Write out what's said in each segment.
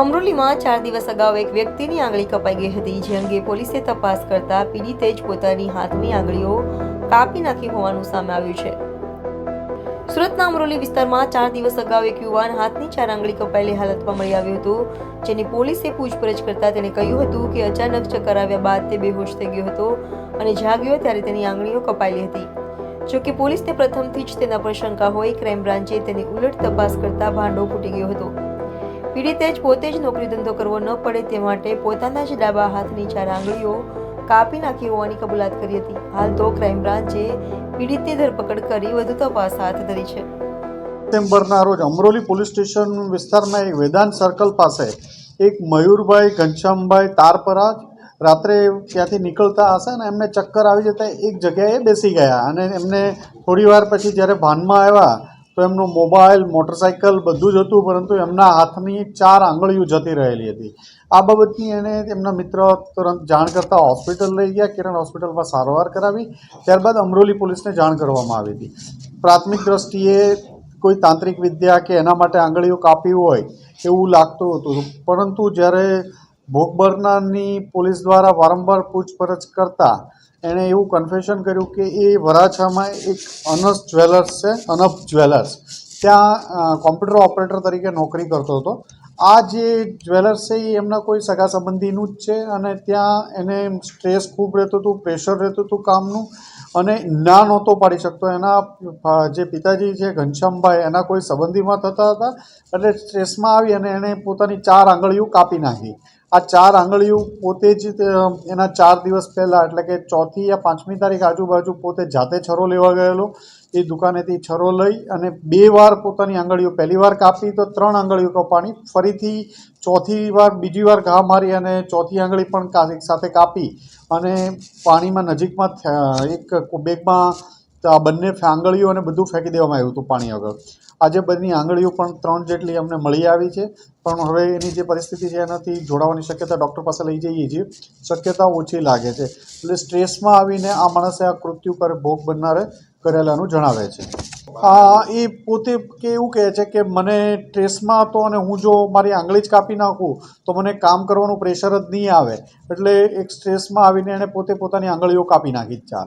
અમરોલીમાં ચાર દિવસ અગાઉ એક વ્યક્તિની આંગળી કપાઈ ગઈ હતી. જે અંગે પોલીસે તપાસ કરતા પીડિતે જ પોતાની હાથની આંગળીઓ કાપી નાખી હોવાનું સામે આવ્યું છે. સુરતના અમરોલી વિસ્તારમાં ચાર દિવસ અગાઉ એક યુવાન હાથની ચાર આંગળી કપાયેલી હાલતમાં મળી આવ્યો હતો, જેની પોલીસે પૂછપરછ કરતા તેને કહ્યું હતું કે અચાનક ચક્કર આવ્યા બાદ તે બેહોશ થઈ ગયો હતો અને જાગ્યો ત્યારે તેની આંગળીઓ કપાયેલી હતી. જોકે પોલીસને પ્રથમથી જ તેના પર શંકા હોય ક્રાઇમ બ્રાન્ચે તેની ઉલટ તપાસ કરતા ભાંડો ફૂટી ગયો હતો. પીડિતે જ પોતે જ નોકરી ધંધો કરવો ન પડે તે માટે પોતાના જ ડાબા હાથની ચાર આંગળીઓ કાપી નાખી હોવાની કબૂલાત કરી હતી. હાલ તો ક્રાઇમ બ્રાન્ચે પીડિતની ધરપકડ કરી વધુ તપાસ હાથ ધરી છે. સપ્ટેમ્બરના રોજ અમરોલી પોલીસ સ્ટેશન વિસ્તારમાં એક વેદાંત સર્કલ પાસે એક મયુરભાઈ, ઘનશ્યામભાઈ તારપરા રાત્રે ત્યાંથી નીકળતા હશે ને એમને ચક્કર આવી જતા એક જગ્યાએ બેસી ગયા અને એમને થોડી વાર પછી જ્યારે ભાનમાં આવ્યા તો એમનું મોબાઈલ, મોટરસાઇકલ બધું જ હતું, પરંતુ એમના હાથની ચાર આંગળીઓ જતી રહેલી હતી. આ બાબતની એણે એમના મિત્ર તુરંત જાણ કરતાં હોસ્પિટલ લઈ ગયા. કિરણ હોસ્પિટલમાં સારવાર કરાવી. ત્યારબાદ અમરોલી પોલીસને જાણ કરવામાં આવી હતી. પ્રાથમિક દ્રષ્ટિએ કોઈ તાંત્રિક વિદ્યા કે એના માટે આંગળીઓ કાપી હોય એવું લાગતું હતું. પરંતુ જ્યારે ભોગ પોલીસ દ્વારા વારંવાર પૂછપરછ કરતા એણે એવું કન્ફેશન કર્યું કે એ વરાછામાં એક અનસ જ્વેલર્સ છે અનફ જ્વેલર્સ. ત્યાં કોમ્પ્યુટર ઓપરેટર તરીકે નોકરી કરતો હતો. આ જે જ્વેલર્સ છે, એ એમના કોઈ સગા સંબંધીનું જ છે અને ત્યાં એને સ્ટ્રેસ ખૂબ રહેતું હતું, પ્રેશર રહેતું હતું કામનું અને ના નહોતો પાડી શકતો. એના જે પિતાજી છે, ઘનશ્યામભાઈ, એના કોઈ સંબંધીમાં થતા હતા. એટલે સ્ટ્રેસમાં આવી અને એણે પોતાની ચાર આંગળીઓ કાપી નાખી. આ ચાર આંગળીઓ પોતે જ એના ચાર દિવસ પહેલાં, એટલે કે ચોથી યા પાંચમી તારીખ આજુબાજુ પોતે જાતે છરો લેવા ગયેલો. એ દુકાનેથી છરો લઈ અને બે વાર પોતાની આંગળીઓ પહેલી વાર કાપી તો ત્રણ આંગળીઓ કપાણી. ફરીથી ચોથી વાર, બીજી વાર ઘા મારી અને ચોથી આંગળી પણ સાથે કાપી અને પાણીમાં નજીકમાં એક બેગમાં આ બંને આંગળીઓ અને બધું ફેંકી દેવામાં આવ્યું હતું પાણી આગળ આજે બધી આંગળીઓ પણ ત્રણ જેટલી અમને મળી આવી છે. પણ હવે એની જે પરિસ્થિતિ છે એનાથી જોડાવાની શક્યતા ડૉક્ટર પાસે લઈ જઈએ છીએ. શક્યતા ઓછી લાગે છે. એટલે સ્ટ્રેસમાં આવીને આ માણસે આ કૃત્યુ પર ભોગ બનનારે કરેલાનું જણાવે છે. આ એ પોતે કે એવું કહે છે કે મને સ્ટ્રેસમાં હતો અને હું જો મારી આંગળી જ કાપી નાખું, તો મને કામ કરવાનું પ્રેશર જ નહીં આવે. એટલે એક સ્ટ્રેસમાં આવીને એણે પોતે પોતાની આંગળીઓ કાપી નાખી ચાર.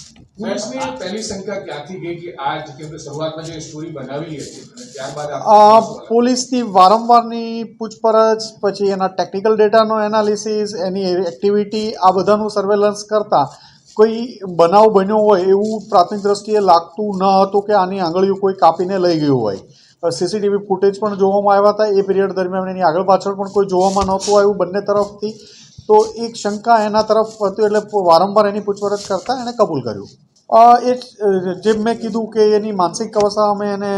પોલીસની વારંવારની પૂછપરછ, પછી એના ટેકનિકલ ડેટાનો એનાલિસિસ એની એક્ટિવિટી આ બધાનું સર્વેલન્સ કરતાં કોઈ બનાવ બન્યો હોય એવું પ્રાથમિક દ્રષ્ટિએ લાગતું ન હતું કે આની આંગળીઓ કોઈ કાપીને લઈ ગયું હોય. સીસીટીવી ફૂટેજ પણ જોવામાં આવ્યા હતા. એ પીરિયડ દરમિયાન એની આગળ પાછળ પણ કોઈ જોવામાં નહોતું આવ્યું. બંને તરફથી તો એક શંકા એના તરફ હતી એટલે વારંવાર એની પૂછપરછ કરતાં એણે કબૂલ કર્યું. એ જ, જેમ મેં કીધું કે એની માનસિક અવસ્થા અમે એને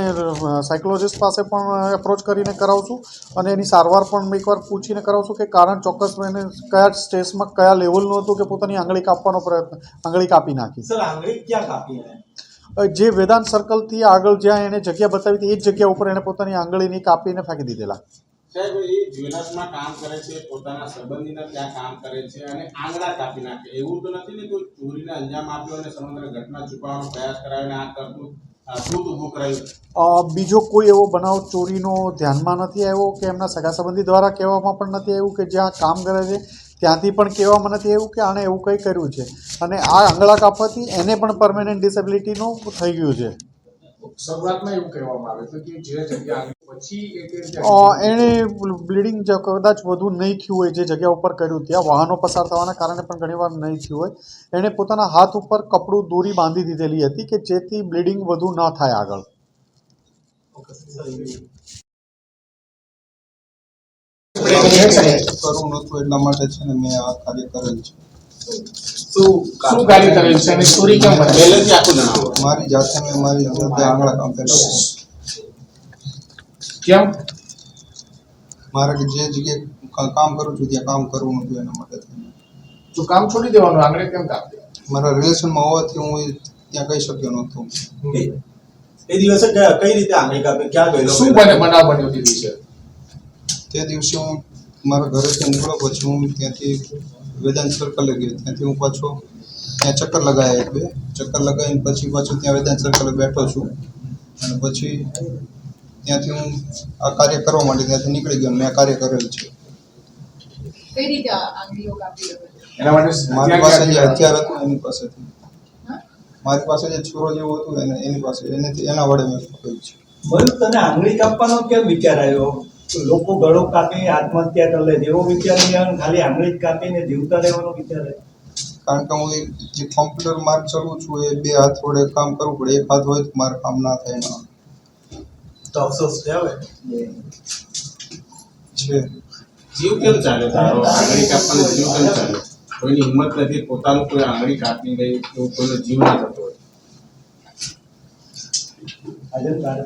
સાયકોલોજીસ્ટ પાસે પણ એપ્રોચ કરીને કરાવશું અને એની સારવાર પણ એકવાર પૂછીને કરાવશું કે કારણ ચોક્કસ એને કયા સ્ટેજમાં કયા લેવલનું હતું કે પોતાની આંગળી કાપવાનો પ્રયત્ન આંગળી કાપી નાખી. સર આંગળી ક્યાં કાપી જે વેદાંત સર્કલથી આગળ જ્યાં એણે જગ્યા બતાવી હતી એ જ જગ્યા ઉપર એણે પોતાની આંગળીની કાપીને ફેંકી દીધેલા. સાહેબ, એ જ્વેલર્સમાં કામ કરે છે, પોતાના સંબંધીના ત્યાં કામ કરે છે અને આંગળા કાપી નાખે. એવું તો નથી ને કોઈ ચોરીને અંજામ આપ્યો અને સમગ્ર ઘટના છુપાવવાનો પ્રયાસ કરાવીને આ કરતું બીજો કોઈ એવો બનાવ ચોરીનો ધ્યાનમાં નથી આવ્યો કે એમના સગા સંબંધી દ્વારા કહેવામાં પણ નથી આવ્યું કે જ્યાં કામ કરે છે, ત્યાંથી પણ કહેવામાં નથી આવ્યું કે આણે એવું કંઈ કર્યું છે? અને આ આંગળા કાપવાથી એને પણ પરમેનન્ટ ડિસેબિલિટીનું થઈ ગયું છે. શરૂઆતમાં એવું કહેવામાં આવે તો કે જે જગ્યા આવી પછી એ કે અ, એણે બ્લીડિંગ કદાચ વધુ નહીં થયું હોય જે જગ્યા ઉપર કર્યું ત્યાં વાહનો પસાર થવાના કારણે પણ ઘણીવાર નહીં થયું હોય. એણે પોતાના હાથ ઉપર કપડું દોરી બાંધી દીધેલી હતી કે જેથી બ્લીડિંગ વધુ ન થાય આગળ. કરવું નહોતું એટલા માટે છે ને મેં આ કાર્ય કરેલ છે. શું કાર્ય કરેલ છે? અને સ્ટોરી કેમ પહેલેથી આખું જણાવો મારી જાતે મેં મારી જાતે આંગળા કામ છે. કેમ? મારે જે જગ્યાએ કામ કરું છું ત્યાં કામ કરવું નતું એના માટે તો કામ છોડી દેવાનું આંગળે કેમ કામ મારા રિલેશનમાં હોવાથી હું ત્યાં કહી શક્યો નહોતો. એ- દિવસે કઈ રીતે આંગળી કાપી? ક્યાં ગયેલો શું બને બનાવ બન્યો તે દિવસે? તે દિવસે હું મારા ઘરેથી નીકળ્યો પછી હું ત્યાંથી વેદાંત સર્કલે ગયો. ત્યાંથી હું પાછો ત્યાં ચક્કર લગાવ્યા એક બે. ચક્કર લગાવીને પછી પાછો ત્યાં વેદાંત સર્કલે બેઠો છું. અને પછી ત્યાંથી હું આ કાર્ય કરવા માટે ત્યાંથી નીકળી ગયો મેં આ કાર્ય કરેલ છે. મારી પાસે જે હથિયાર હતું એની પાસેથી. મારી પાસે જે છોરો જેવો હતું એને એની પાસે એનાથી એના વડે મેં પકડ્યું છે. મયુર તને આંગળી કાપવાનો કેમ વિચાર આવ્યો? લોકો ગળો કાપી આત્મહત્યા કરી લે. એવો વિચાર નહીં આવે ખાલી આંગળી જ કાપીને જીવતા રહેવાનો વિચાર આવ્યો કારણ કે હું જે કોમ્પ્યુટર માર્ગ ચલું છું એ બે હાથ વડે કામ કરવું પડે. એક હાથ હોય તો મારે કામ ના થાય ના તો અફસોસ છે હવે? છે. જીવ કેમ ચાલે તારો? આંગળી કાપવાનો જીવ કેમ ચાલે? કોઈની હિંમત નથી. પોતાનું કોઈ આંગળી કાપી ગઈ એવું કોઈનો જીવ ના થતો હોય. આજે તારે